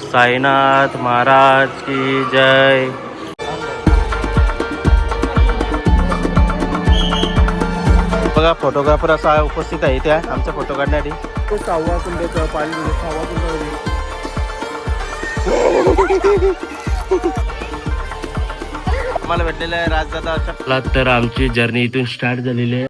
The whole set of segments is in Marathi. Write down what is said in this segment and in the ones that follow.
साईनाथ महाराज की जय। बघा फोटोग्राफर असा उपस्थित आहे त्या आमचा फोटो काढण्यासाठी. तो सहावा कुंड्याचा पाणी सहावा कुंड आम्हाला भेटलेलं आहे राजदादा तर आमची जर्नी इथून स्टार्ट झालेली आहे.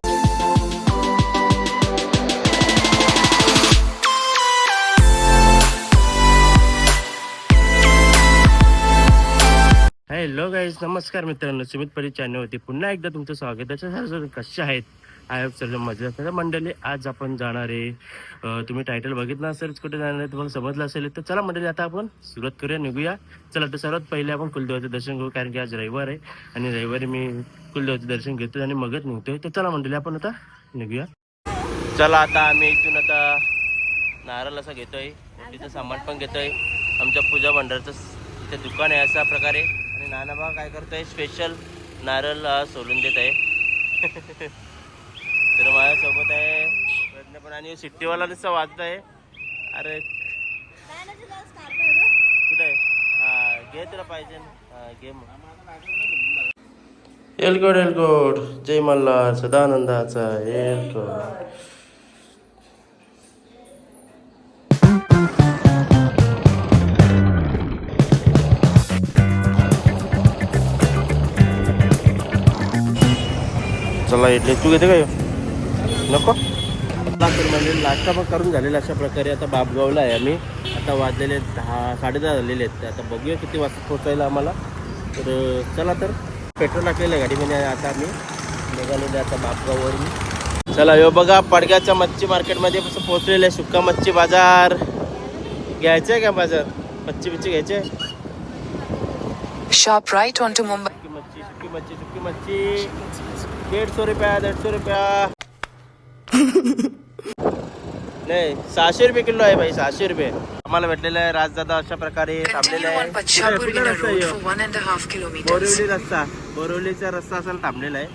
हॅलो गाईज नमस्कार मित्रांनो. सुमित परी चॅनलवरती पुन्हा एकदा तुमचं स्वागत आहे. कसे आहेत? आय होप सर्व मजा तर मंडळी आज आपण जाणार आहे. तुम्ही टायटल बघितलं असेल कुठे जाणार आहे तुम्हाला समजलं असेल तर चला मंडळी आता आपण सुरुवात करूया निघूया. चला तर सर्वात पहिले आपण कुलदेवाचं दर्शन घेऊ कारण की आज रविवार आहे आणि रविवारी मी कुलदेवाचं दर्शन घेतो आणि मगच निघतोय. तर चला मंडळी आपण आता निघूया. चला आता आम्ही इथून आता नारळ असा घेतोय तिथं सामान पण घेतोय. आमच्या पूजा भंडारचं ते इथे दुकान आहे अशा प्रकारे. आणि नानाबा काय करतोय? स्पेशल नारळ सोलून देत आहे. तर माझ्यासोबत आहे प्रज्ञा पण आणि सिट्टीवाला नुसतं वाजत आहे. अरे कुठे आहे? हा घे तुला पाहिजे. ना. हा घे मग. एलकोड एलकोड जय मल्हार सदानंदाचा एलकोड चला इडली तू घेते काय नको. म्हणजे नाश्ता पण करून झालेला अशा प्रकारे आता बापगावला आहे आम्ही. आता वाजलेले आहेत दहा साडेदहा झालेले आहेत. आता बघूया किती वाजता पोचायला आम्हाला. तर चला तर. पेट्रोल टाकलेलं आहे गाडीमध्ये आता आम्ही. निघालेले आता बापगाववरून. चला यो बघा पडग्याच्या मच्छी मार्केटमध्ये कसं पोहोचलेलं आहे सुक्का मच्छी बाजार. घ्यायचं आहे का बाजार? मच्छी बिच्छी घ्यायची आहे? Sharp right onto Mumbai. सुकी मच्छी सुकी मच्छी सुकी मच्छी. डेढ़ सौ रुपया डेढ़ सौ रुपया। नाही सहाशे रुपये किलो आहे भाई सहाशे रुपये। आम्हाला भेटलेलं आहे राजदादा अशा प्रकारे थांबलेलं आहे कुठे रस्ता आहे. बोरिवली रस्ता बोरिवलीचा रस्ता असेल थांबलेला आहे.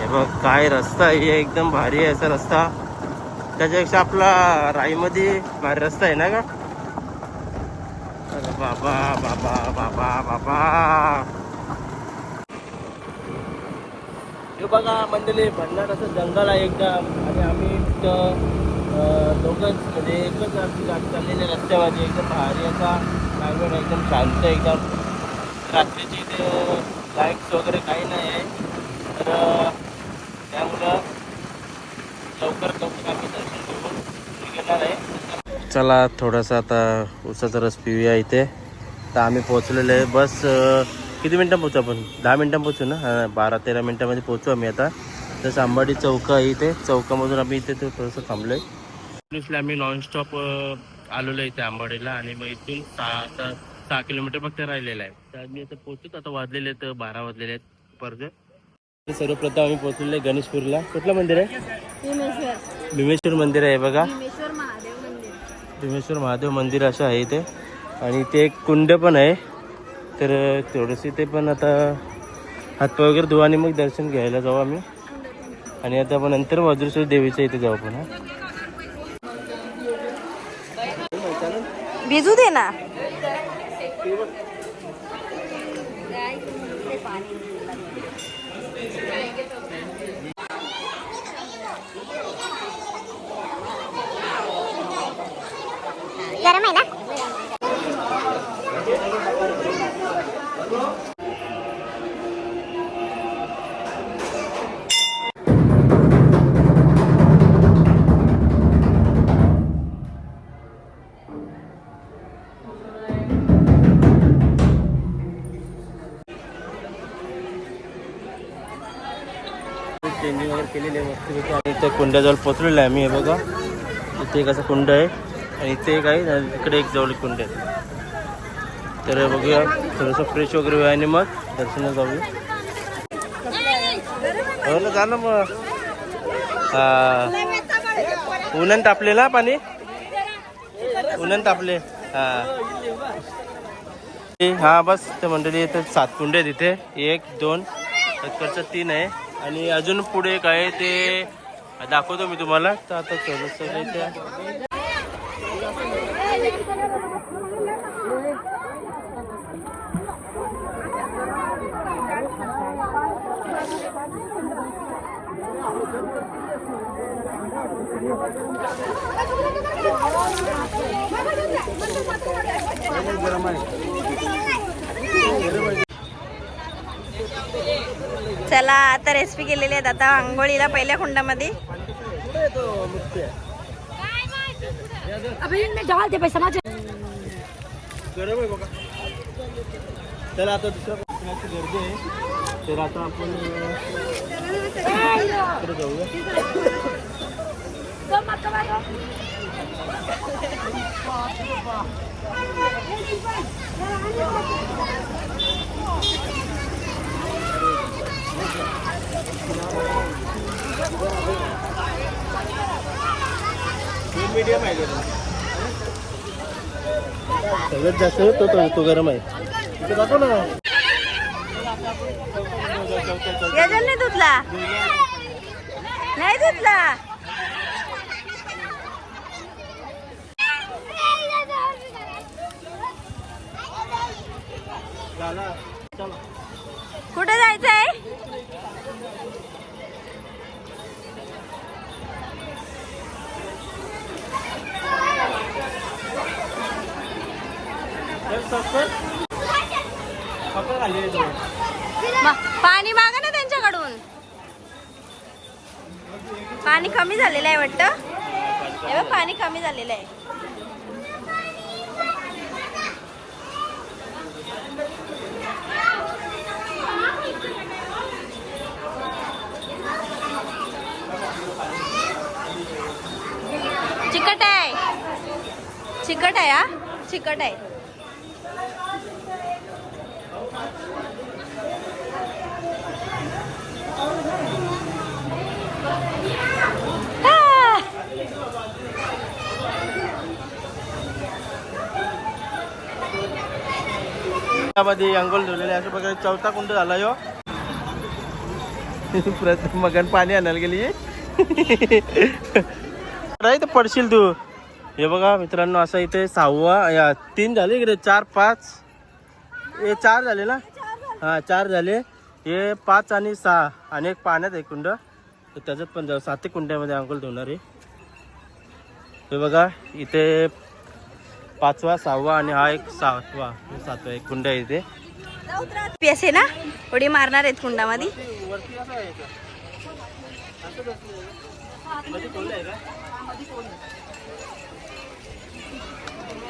हे बघ काय रस्ता आहे हे एकदम भारी आहे असा रस्ता. त्याच्यापेक्षा आपला राईमध्ये भारी रस्ता आहे ना का अरे बाबा बाबा बाबा बाबा. हे बघा मंडळी भंडार असं जंगल आहे एकदम. आणि आम्ही इथं दोघंच म्हणजे एकच आमची गाडी चाललेली रस्त्यामध्ये एकदम भारी असा क्लायमेट एकदम शांत एकदम. रात्रीची इथे लाईट्स वगैरे काही नाही आहे. तर त्यामुळं लवकर लवकर आम्ही दर्शन घेऊन निघणार आहे. चला थोडासा आता उसाचा रस पिऊया इथे. तर आम्ही पोहोचलेलो आहे. बस किती मिनटं पोहोचू आपण? दहा मिनटं पोहोचू ना? हां बारा तेरा मिनटामध्ये पोहोचू आम्ही आता. जसं आंबाडी चौक आहे इथे. चौकामधून आम्ही इथे ते थोडंसं थांबलो आहे पोलिसला आम्ही नॉनस्टॉप आलेलो आहे इथे आंबाडीला आणि मग इथून सहा आता सहा किलोमीटर फक्त राहिलेलं आहे. तर आम्ही आता पोहोचतो आता वाजलेले आहेत बारा वाजलेले आहेत परत. सर्वप्रथम आम्ही पोहोचलेलो आहे गणेशपूरला. कुठलं मंदिर आहे? भीमेश्वर मंदिर आहे बघा. भीमेश्वर महादेव मंदिर. भीमेश्वर महादेव मंदिर असं आहे इथे. आणि इथे एक कुंड पण आहे. तर थोडंसं इथे पण आता हातपाय वगैरे धुवा आणि मग दर्शन घ्यायला जाऊ आम्ही. आणि आता आपण नंतर वज्रेश्वर देवीच्या इथे जाऊ आपण हा भिजू दे ना. गरम आहे ना? चेंजिंग वगैरे केलेली आहे आणि इथे कुंड्याजवळ पोचलेलं आहे आम्ही हे बघा. इथे एक असं कुंड आहे. आणि इथे एक आहे तिकडे एक जवळ एक कुंड आहे. तर बघूया थोडंसं फ्रेश वगैरे होऊया आणि मग दर्शनाला जाऊया. हो ना जा ना मग. हां. उन्हान तापले ना पाणी? उन्हान तापले. हा. हा बस ते मंडळी इथे सात कुंड आहेत इथे. एक दोन इकडचं तीन आहे. आणि अजून पुढे एक आहे ते दाखवतो मी तुम्हाला. तर आता चला आता रेसिपी केलेली आहेत. आता आंघोळीला पहिल्या कुंडामध्ये कुठे येतो मुख्य अभी इनमें डाल दे भाई समझ गरम आहे बघा चला आता दुसऱ्या प्रश्नाची गर्दी आहे तर आता आपण अं, इकडे जाऊया. मीडियम आहे गरम सगळ्यात जास्त तो तो तो गरम आहे. दाखव ना. नाही धुतला. नाही धुतला. झाला. चला कुठे जायचंय चल सफर पकड खाली येतो म- पाणी मागा ना त्यांच्याकडून. पाणी कमी झालेलं आहे वाटतं. पाणी कमी झालेलं आहे. चिकट आहे. चिकट आहे हा? चिकट आहे. मध्ये अंघोल धुलेले अशा प्रकारे चौथा कुंड झाला यो. प्रथम मगन पाणी आणायला गेली. नाही तर पडशील तू. हे बघा मित्रांनो असं इथे सहावा या तीन झाले इकडे चार पाच. हे चार झाले ना? हा चार झाले. हे पाच आणि सहा आणि एक पाण्यात आहे कुंड. त्याच्यात पण जाऊ. सात एक कुंड्यामध्ये अंघोळ धुणार आहे. हे बघा इथे पाचवा सहावा आणि हा एक सातवा. सातवा एक कुंड आहे इथे असे ना? उडी मारणार आहेत कुंडामध्ये.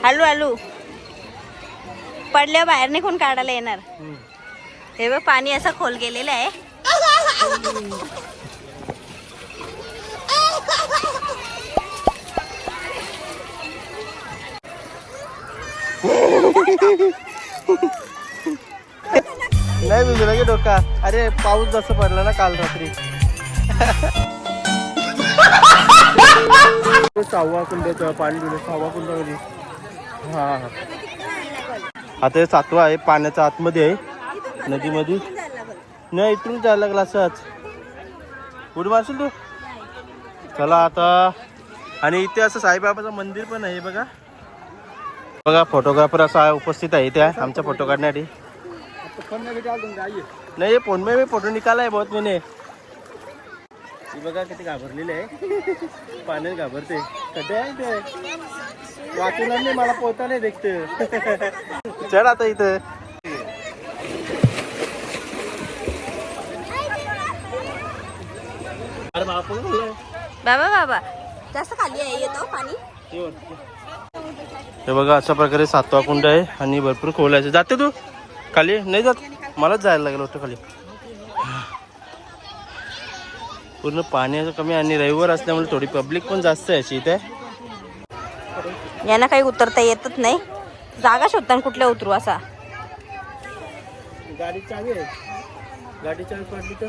Hello hello. पडल्यावर बाहेर निघून काढायला येणार. हे बघ पाणी असं खोल गेलेलं आहे. नाही भिजला की डोका. अरे पाऊस जसं पडला ना काल रात्री. सहावा कुंड्याचं पाणी दिलं सहावा कुंडामध्ये हा हा. आता सातवा आहे पाण्याच्या आतमध्ये आहे नदीमध्ये. नाही इथून जायला लागला असंच उडी मारशील तू. चला आता. आणि इथे असं साईबाबाचं मंदिर पण आहे बघा. बघा फोटोग्राफर असा उपस्थित आहे त्या आमच्या फोटो काढण्यासाठी. नाही फोन मी फोटो निकाला आहे बहुत मैंने बघा किती घाबरलेले आहे. पाण्यात घाबरते. कधी आहे ते? वाचून नाही मला पोहता नाही देखते. चढ आता इथं. बाबा बाबा. जास्त खाली आहे येतो पाणी. हे बघा अशा प्रकारे सातवा कुंड आहे आणि भरपूर खोलायचं जाते तू? खाली? नाही जात? मलाच जायला लागलं होतं खाली. पूर्ण पाण्याचं कमी आणि रविवार असल्यामुळे थोडी पब्लिक पण जास्त आहे अशी इथे. यांना काही उतरता येतच नाही. जागा शोधताना कुठल्या उतरू असा. गाडी चावी आहे. गाडी चावी पडली तर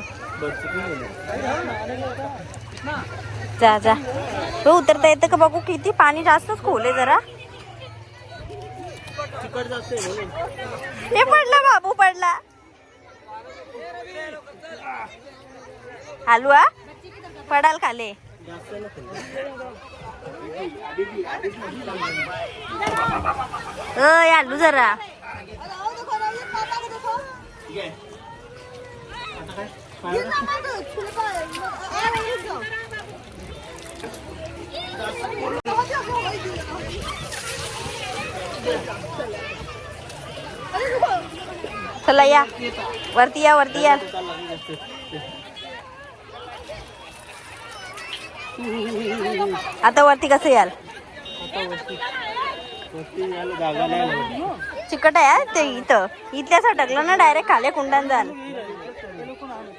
जा जा. हो उतरता येतं का? बघू किती पाणी जास्तच खोल आहे जरा. हे पडला बाबू पडला. हलवा पडाल खाले अय आलू जरा. चला या. वरती या वरती या. आता वरती कसं याल? चिकट आहे ते इथं. इथल्या अटकलं ना डायरेक्ट खाले कुंडान जाल झाली अंगोल हे slip होतं इथं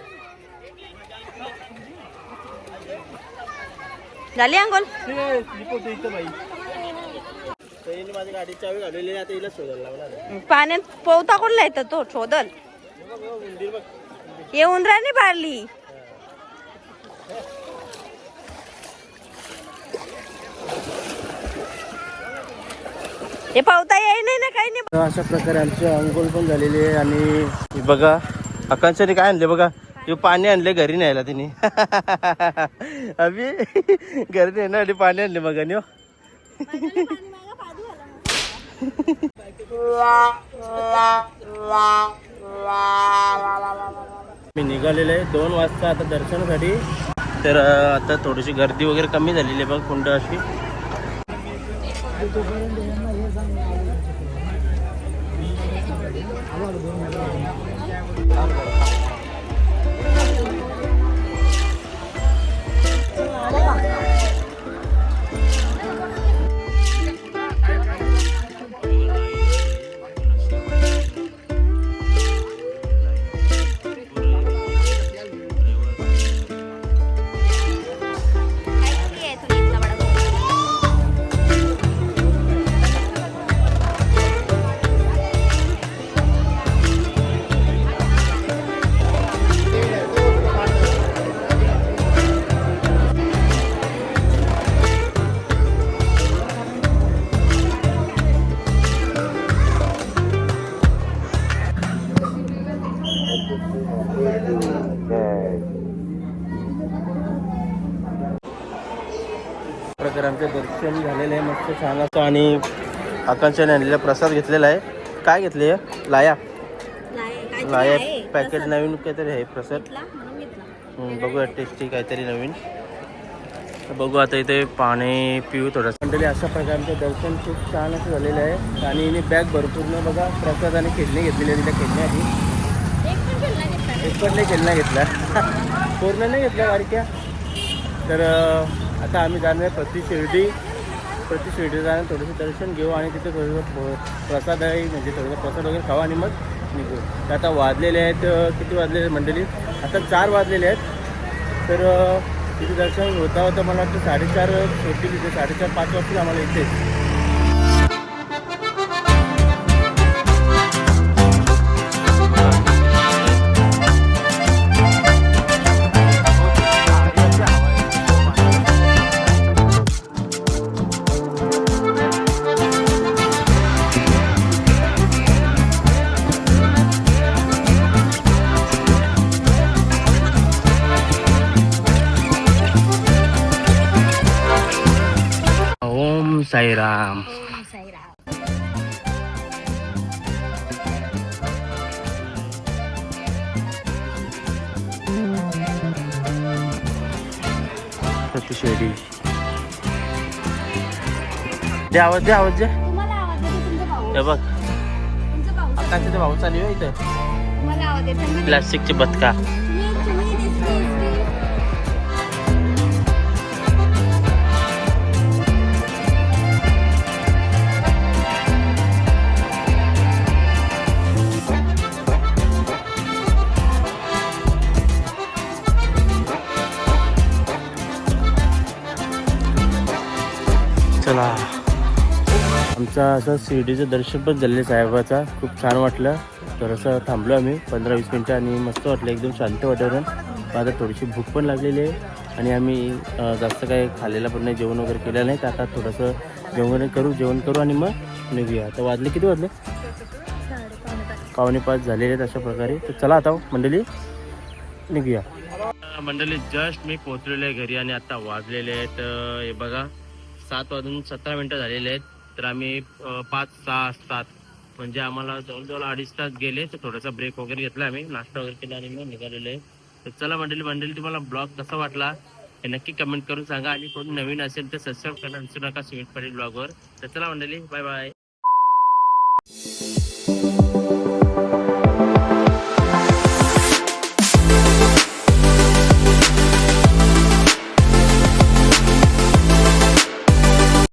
बाई ताईने माझी गाडी चावी घालवलेली आहे, आता हिला शोधायला लावणार आहे. पाण्यात पोवता कोणला येतं तो शोधल? बघ, बघ, उंदीर बघ. ये उंदराने बारली हे पावता येई नाही ना काही नाही. अशा प्रकारे आमची अंघोळ पण झालेली आहे आणि बघा आकांक्षाने काय आणले बघा? हे पाणी आणले घरी न्यायला तिने. अभि घरी नेण्यासाठी पाणी आणले बघा आणि हो. मी निघालेलो आहे दोन वाजता आता दर्शनासाठी. तर आता थोडीशी गर्दी वगैरे कमी झालेली आहे बघ कुंड अशी. दर्शन झालेलं आहे मस्त छान असं. आणि आकांक्षाने आणलेला प्रसाद घेतलेला आहे. काय घेतले? लाया. लाया पॅकेट नवीन काहीतरी आहे प्रसाद. बघूया टेस्टी काहीतरी नवीन. बघू आता इथे पाणी पिऊ थोडंसं. मंडळी अशा प्रकारे आमचं दर्शन खूप छान असं झालेलं आहे. आणि हिने बॅग भरपूर न बघा प्रसाद आणि खेळणी घेतलेली आहे तिच्या खेळण्याआधी एक पण नाही खेळणं घेतला. पूर्ण नाही घेतला बारक्या. तर आता आम्ही जाणार आहे प्रति शिर्डी. प्रति शिर्डी जाणार थोडंसं दर्शन घेऊ आणि तिथे थोडंसं प्रसाद आहे म्हणजे थोडंसं प्रसाद वगैरे खाऊ आणि मग निघू. तर आता वाजलेले आहेत किती वाजलेले आहेत मंडळी? आता चार वाजलेले आहेत. तर तिथे दर्शन होता होता मला वाटतं साडेचार होती तिथे साडेचार पाच वाजतील आम्हाला इथे. ओम साईराम प्रति शिर्डी दे आवाज दे आवाज दे तुम्हाला आवाज येतो तुमचा भाऊ हे बघ तुमचा भाऊ आकांचा भाऊ चालू आहे इथं तुम्हाला आवाज येतो ना? प्लास्टिकची बदका चला. आमचा असं शिर्डीचं दर्शन पण झालेलं आहे साहेबाचा. खूप छान वाटलं. थोडंसं थांबलो आम्ही पंधरा वीस मिनटं आणि मस्त वाटलं. एकदम शांत वातावरण. आता थोडीशी भूक पण लागलेली आहे. आणि आम्ही जास्त काही खाल्लेलं पण नाही जेवण वगैरे केलं नाही. तर आता थोडंसं जेवण करू जेवण करू आणि मग निघूया. आता वाजले किती वाजले? पावणे पाच झालेले आहेत अशा प्रकारे. तर चला आता हो, मंडळी. निघूया. मंडळी जस्ट मी पोहोचलेलो आहे घरी आणि आता वाजलेले आहेत हे बघा. सात वाजून सतरा मिनटं झालेले आहेत. तर आम्ही पाच सहा सात म्हणजे आम्हाला जवळजवळ अडीच तास गेले. तर थोडासा ब्रेक वगैरे घेतला आम्ही. नाश्ता वगैरे केला आणि मग निघालेलो आहे. तर चला मंडळी मंडळी तुम्हाला ब्लॉग कसा वाटला हे नक्की कमेंट करून सांगा. आणि कोणी नवीन असेल तर सबस्क्राईब करायला विसरू नका स्वीट पाटील ब्लॉगवर तर चला मंडळी बाय बाय